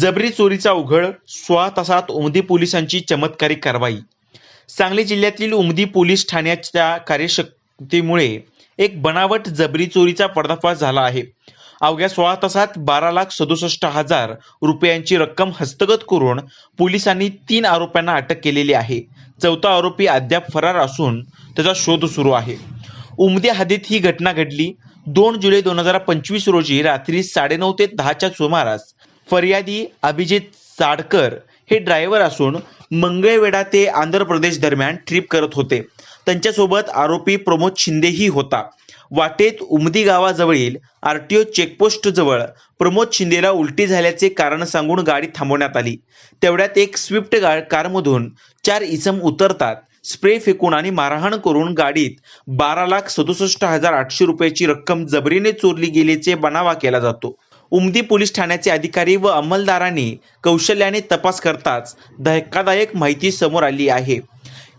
जबरी चोरीचा उघड सोळा तासात उमदी पोलिसांची चमत्कारी कारवाई. सांगली जिल्ह्यातील उमदी पोलीस ठाण्याच्या कार्यशक्तीमुळे एक बनावट जबरी चोरीचा पर्दाफाश झाला आहे. अवघ्या सोळा तासात बारा लाख सदुसष्ट हजार रुपयांची रक्कम हस्तगत करून पोलिसांनी तीन आरोप्यांना अटक केलेली आहे. चौथा आरोपी अद्याप फरार असून त्याचा शोध सुरू आहे. उमदी हद्दीत ही घटना घडली. दोन जुलै दोन हजार पंचवीस रोजी रात्री साडेनऊ ते दहाच्या सुमारास फर्यादी अभिजित साडकर हे ड्रायव्हर असून मंगळवेढा ते आंध्र प्रदेश दरम्यान ट्रिप करत होते. त्यांच्यासोबत आरोपी प्रमोद शिंदेही होता. वाटेत उमदी गावाजवळील आर टी ओ चेकपोस्ट जवळ प्रमोद शिंदेला उलटी झाल्याचे कारण सांगून गाडी थांबवण्यात आली. तेवढ्यात एक स्विफ्ट गा कारमधून चार इसम उतरतात. स्प्रे फेकून आणि मारहाण करून गाडीत बारा लाख सदुसष्ट हजार आठशे रुपयाची रक्कम जबरीने चोरली गेल्याचे बनावा केला जातो. उमदी पोलीस ठाण्याचे अधिकारी व अंमलदारांनी कौशल्याने तपास करताच धक्कादायक माहिती समोर आली आहे.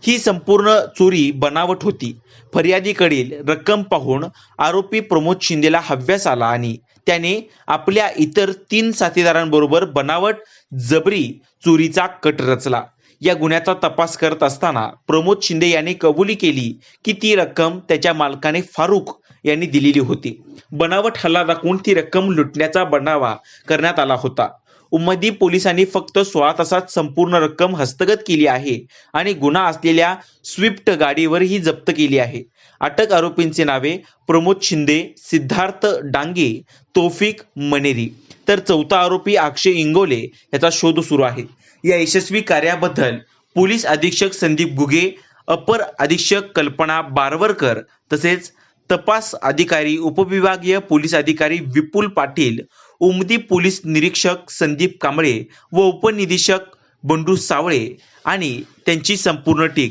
ही संपूर्ण चोरी बनावट होती. फर्यादीकडील रक्कम पाहून आरोपी प्रमोद शिंदेला हव्यास आला आणि त्याने आपल्या इतर तीन साथीदारांबरोबर बनावट जबरी चोरीचा कट रचला. या गुन्ह्याचा तपास करत असताना प्रमोद शिंदे यांनी कबुली केली की ती रक्कम त्याच्या मालकाने फारुख यांनी दिलेली होती. बनावट हल्ला दाखवून ती रक्कम लुटण्याचा बनावा करण्यात आला होता. उमदी पोलिसांनी फक्त सोळा तासात संपूर्ण रक्कम हस्तगत केली आहे आणि गुन्हा असलेल्या स्विफ्ट गाडीवर ही जप्त केली आहे. अटक आरोपींचे नावे प्रमोद शिंदे सिद्धार्थ डांगे तोफिक मनेरी. तर चौथा आरोपी अक्षय इंगोले याचा शोध सुरू आहे. या यशस्वी कार्याबद्दल पोलीस अधीक्षक संदीप गुगे अपर अधीक्षक कल्पना बारवरकर तसेच तपास अधिकारी उपविभागीय पोलीस अधिकारी विपुल पाटील उमदी पोलीस निरीक्षक संदीप कांबळे व उपनिरीक्षक बंडू सावळे आणि त्यांची संपूर्ण टीम.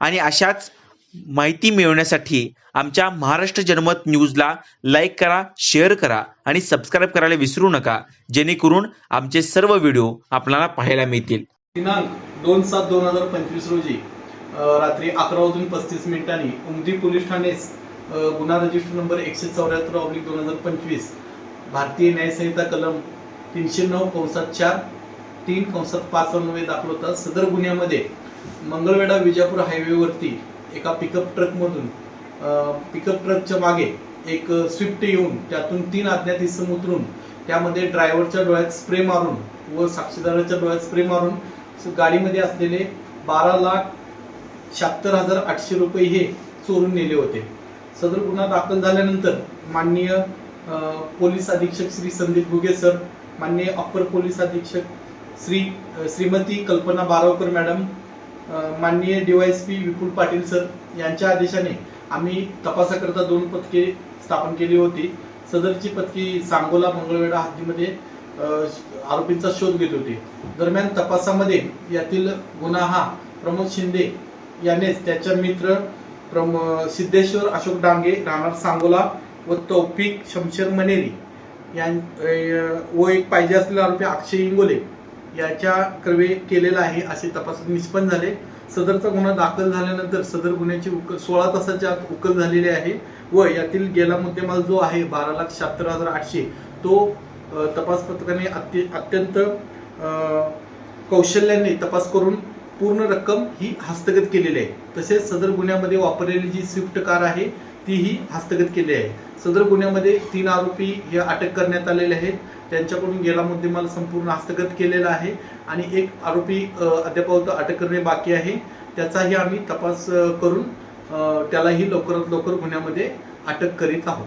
आणि अशाच माहिती मिळवण्यासाठी आमच्या महाराष्ट्र जनमत न्यूजला लाईक करा शेअर करा आणि सबस्क्राईब करायला विसरू नका जेणेकरून आमचे सर्व व्हिडिओ आपल्याला पाहायला मिळतील. दिनांक दोन सात दोन हजार पंचवीस रोजी रात्री अकरा वाजून पस्तीस मिनिटांनी उमदी पोलीस ठाणे गुन्हा रजिस्टर नंबर एकशे चौऱ्याहत्तर ऑब्लिक दोन हजार पंचवीस. भारतीय न्यायसंहिता कलम तीनशे नऊ कंसात चार तीन कंसात पाच अन्वये दाखल होता. सदर गुन्ह्यामध्ये मंगळवेढा विजापूर हायवेवरती एका पिकअप ट्रकमधून पिकअप ट्रकच्या मागे एक स्विफ्ट येऊन त्यातून तीन अज्ञात इसम उतरून त्यामध्ये ड्रायव्हरच्या डोळ्यात स्प्रे मारून व साक्षीदाराच्या डोळ्यात स्प्रे मारून गाडीमध्ये असलेले बारा लाख शहात्तर हजार आठशे रुपये हे चोरून नेले होते. सदर गुन्हा दाखल झाल्यानंतर माननीय पोलीस अधीक्षक श्री संदीप गुगे सर माननीय अप्पर पोलीस अधीक्षक श्री श्रीमती कल्पना बारावकर मॅडम माननीय डीवायएसपी विपुल पाटील सर यांच्या आदेशाने आम्ही तपासाकरता दोन पथके स्थापन केली होती. सदरची पथकी सांगोला मंगळवेढा हद्दीमध्ये आरोपींचा शोध घेत होते. दरम्यान तपासामध्ये यातील गुन्हा हा प्रमोद शिंदे यानेच त्याच्या मित्र फ्रॉम सिद्धेश्वर अशोक डांगे राहणार सांगोला व तौफिक शमशेर मनेरी यां व एक पाहिजे असलेला आरोपी अक्षय इंगोले याच्या क्रवे केलेला आहे असे तपासात निष्पन्न झाले. सदरचा गुन्हा दाखल झाल्यानंतर सदर गुन्ह्याची उकल सोळा तासाच्या आत उकल झालेली आहे व यातील गेला मुद्देमाल जो आहे बारा लाख शहात्तर हजार आठशे तो तपास पथकाने अत्य अत्यंत कौशल्याने तपास करून पूर्ण रक्कम ही हस्तगत केलेली आहे. तसेच सदर गुन्ह्यामध्ये वापरलेली जी स्विफ्ट कार आहे तीही हस्तगत केली आहे. सदर गुन्ह्यामध्ये तीन आरोपी हे अटक करण्यात आलेले आहेत. त्यांच्याकडून गेला मुद्देमाल संपूर्ण हस्तगत केलेला आहे आणि एक आरोपी अद्यापावत अटक करणे बाकी आहे. त्याचाही आम्ही तपास करून त्यालाही लवकरात लवकर गुन्ह्यामध्ये अटक करीत आहोत.